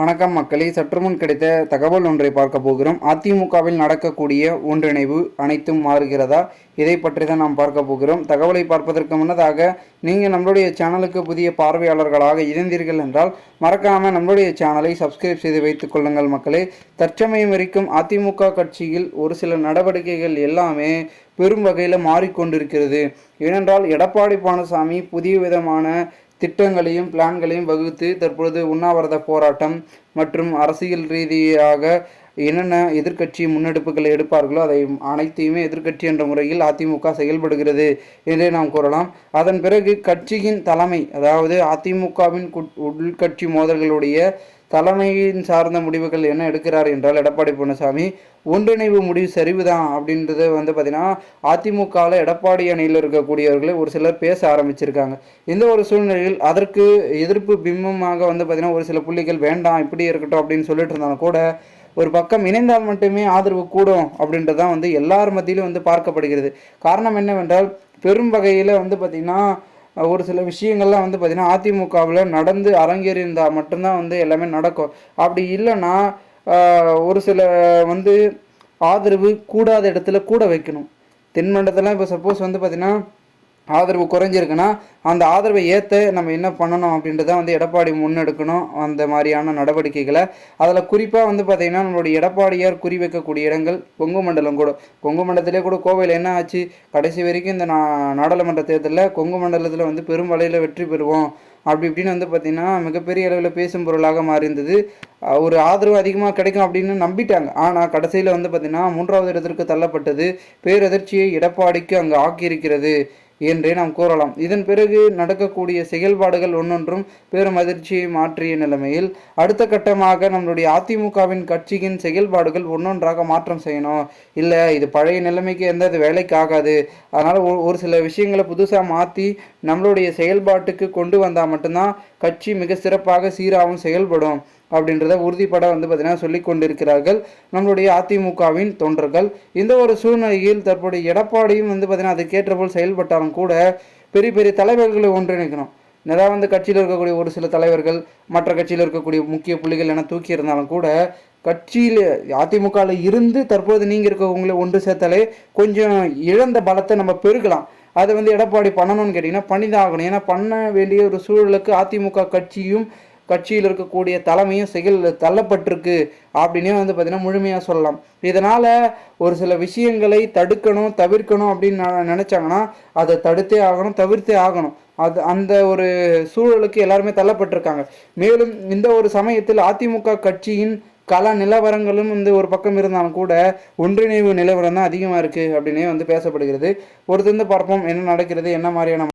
வணக்கம் மக்களே. சற்று முன் கிடைத்த தகவல் ஒன்றை பார்க்க போகிறோம். அதிமுகவில் நடக்கக்கூடிய ஒன்றிணைவு அனைத்தும் மாறுகிறதா? இதை பற்றி தான் நாம் பார்க்க போகிறோம். தகவலை பார்ப்பதற்கு முன்னதாக நீங்கள் நம்மளுடைய சேனலுக்கு புதிய பார்வையாளர்களாக இருந்தீர்கள் என்றால் மறக்காமல் நம்மளுடைய சேனலை சப்ஸ்கிரைப் செய்து வைத்துக் கொள்ளுங்கள் மக்களே. தற்சமயம் வரைக்கும் அதிமுக கட்சியில் ஒரு சில நடவடிக்கைகள் எல்லாமே பெரும் வகையில் மாறிக்கொண்டிருக்கிறது. ஏனென்றால் எடப்பாடி பழனிசாமி புதிய விதமான திட்டங்களையும் பிளான்களையும் வகுத்து தற்பொழுது உண்ணாவிரத போராட்டம் மற்றும் அரசியல் ரீதியாக என்னென்ன எதிர்க்கட்சி முன்னெடுப்புகளை எடுப்பார்களோ அதை அனைத்தையுமே எதிர்க்கட்சி என்ற முறையில் அதிமுக செயல்படுகிறது என்றே நாம் கூறலாம். அதன் பிறகு கட்சியின் தலைமை அதாவது அதிமுகவின் உள்கட்சி மோதல்களுடைய தலைமையின் சார்ந்த முடிவுகள் என்ன எடுக்கிறார் என்றால் எடப்பாடி பழனிசாமி ஒன்றிணைவு முடிவு சரிவுதான் அப்படின்றது வந்து பார்த்தீங்கன்னா அதிமுகவில் எடப்பாடி அணியில் இருக்கக்கூடியவர்களே ஒரு சிலர் பேச ஆரம்பிச்சிருக்காங்க. இந்த ஒரு சூழ்நிலையில் அதற்கு எதிர்ப்பு பிம்பமாக வந்து பார்த்தீங்கன்னா ஒரு சில புள்ளிகள் வேண்டாம் இப்படி இருக்கட்டும் அப்படின்னு சொல்லிட்டு இருந்தாலும் கூட ஒரு பக்கம் இணைந்தால் மட்டுமே ஆதரவு கூடும் அப்படின்றதான் வந்து எல்லார் மத்தியிலும் வந்து பார்க்கப்படுகிறது. காரணம் என்னவென்றால் பெரும் வகையில் வந்து பார்த்திங்கன்னா ஒரு சில விஷயங்கள்லாம் வந்து பார்த்திங்கன்னா அதிமுகவில் நடந்து அரங்கேறியிருந்தால் மட்டும்தான் வந்து எல்லாமே நடக்கும். அப்படி இல்லைன்னா ஒரு சில வந்து ஆதரவு கூடாத இடத்துல கூட வைக்கணும். தென்மண்டலத்தெல்லாம் இப்போ சப்போஸ் வந்து பார்த்திங்கன்னா ஆதரவு குறைஞ்சிருக்குன்னா அந்த ஆதரவை ஏற்ற நம்ம என்ன பண்ணணும் அப்படின்றத வந்து எடப்பாடி முன்னெடுக்கணும். அந்த மாதிரியான நடவடிக்கைகளை. அதில் குறிப்பாக வந்து பார்த்திங்கன்னா நம்மளுடைய எடப்பாடியார் குறி வைக்கக்கூடிய இடங்கள் கொங்கு மண்டலம் கூட. கொங்கு மண்டலத்திலே கூட கோவையில் என்ன ஆச்சு? கடைசி வரைக்கும் இந்த நாடாளுமன்ற தேர்தலில் கொங்கு மண்டலத்தில் வந்து பெரும் வலையில் வெற்றி பெறுவோம். அப்படி இப்படின்னு வந்து பார்த்திங்கன்னா மிகப்பெரிய அளவில் பேசும் பொருளாக மாறியிருந்தது. ஒரு ஆதரவு அதிகமாக கிடைக்கும் அப்படின்னு நம்பிட்டாங்க. ஆனால் கடைசியில் வந்து பார்த்திங்கன்னா மூன்றாவது இடத்திற்கு தள்ளப்பட்டது. பேரதிர்ச்சியை எடப்பாடிக்கு அங்கே ஆக்கியிருக்கிறது. என்றே நாம் கூறலாம். இதன் பிறகு நடக்கக்கூடிய செயல்பாடுகள் ஒன்றொன்றும் பெரும் அதிர்ச்சியை மாற்றிய நிலைமையில் அடுத்த கட்டமாக நம்மளுடைய அதிமுகவின் கட்சியின் செயல்பாடுகள் ஒன்றொன்றாக மாற்றம் செய்யணும். இல்லை இது பழைய நிலைமைக்கு எந்த வேலைக்கு ஆகாது. அதனால் ஒரு சில விஷயங்களை புதுசாக மாற்றி நம்மளுடைய செயல்பாட்டுக்கு கொண்டு வந்தால் மட்டும்தான் கட்சி மிக சிறப்பாக சீராகவும் செயல்படும் அப்படின்றத உறுதிப்பட வந்து பார்த்தீங்கன்னா சொல்லி கொண்டிருக்கிறார்கள். நம்மளுடைய அதிமுகவின் தொண்டர்கள். இந்த ஒரு சூழ்நிலையில் தற்போதைய எடப்பாடியும் வந்து பார்த்தீங்கன்னா அதுக்கேற்ற போல் செயல்பட்டாலும் கூட பெரிய பெரிய தலைவர்களை ஒன்றிணைக்கணும். நிறையா வந்து கட்சியில் இருக்கக்கூடிய ஒரு சில தலைவர்கள் மற்ற கட்சியில் இருக்கக்கூடிய முக்கிய புள்ளிகள் என தூக்கி இருந்தாலும் கூட கட்சியில் அதிமுகவில் இருந்து தற்போது நீங்கள் இருக்கவங்களை ஒன்று சேர்த்தாலே கொஞ்சம் இழந்த பலத்தை நம்ம பெருக்கலாம். அதை வந்து எடப்பாடி பண்ணணும்னு கேட்டிங்கன்னா பண்ணி தான் ஆகணும் ஏன்னா பண்ண வேண்டிய ஒரு சூழலுக்கு அதிமுக கட்சியும் கட்சியில் இருக்கக்கூடிய தலைமையும் செயல் தள்ளப்பட்டிருக்கு அப்படின்னே வந்து பார்த்திங்கன்னா முழுமையாக சொல்லலாம். இதனால் ஒரு சில விஷயங்களை தடுக்கணும் தவிர்க்கணும் அப்படின்னு நினச்சாங்கன்னா அதை தடுத்தே ஆகணும் தவிர்த்தே ஆகணும். அது அந்த ஒரு சூழலுக்கு எல்லாருமே தள்ளப்பட்டிருக்காங்க. மேலும் இந்த ஒரு சமயத்தில் அதிமுக கட்சியின் கல நிலவரங்களும் வந்து ஒரு பக்கம் இருந்தாலும் கூட ஒன்றிணைவு நிலவரம் தான் அதிகமாக இருக்குது அப்படின்னே வந்து பேசப்படுகிறது. பொறுத்திருந்து பார்ப்போம் என்ன நடக்கிறது என்ன மாதிரியான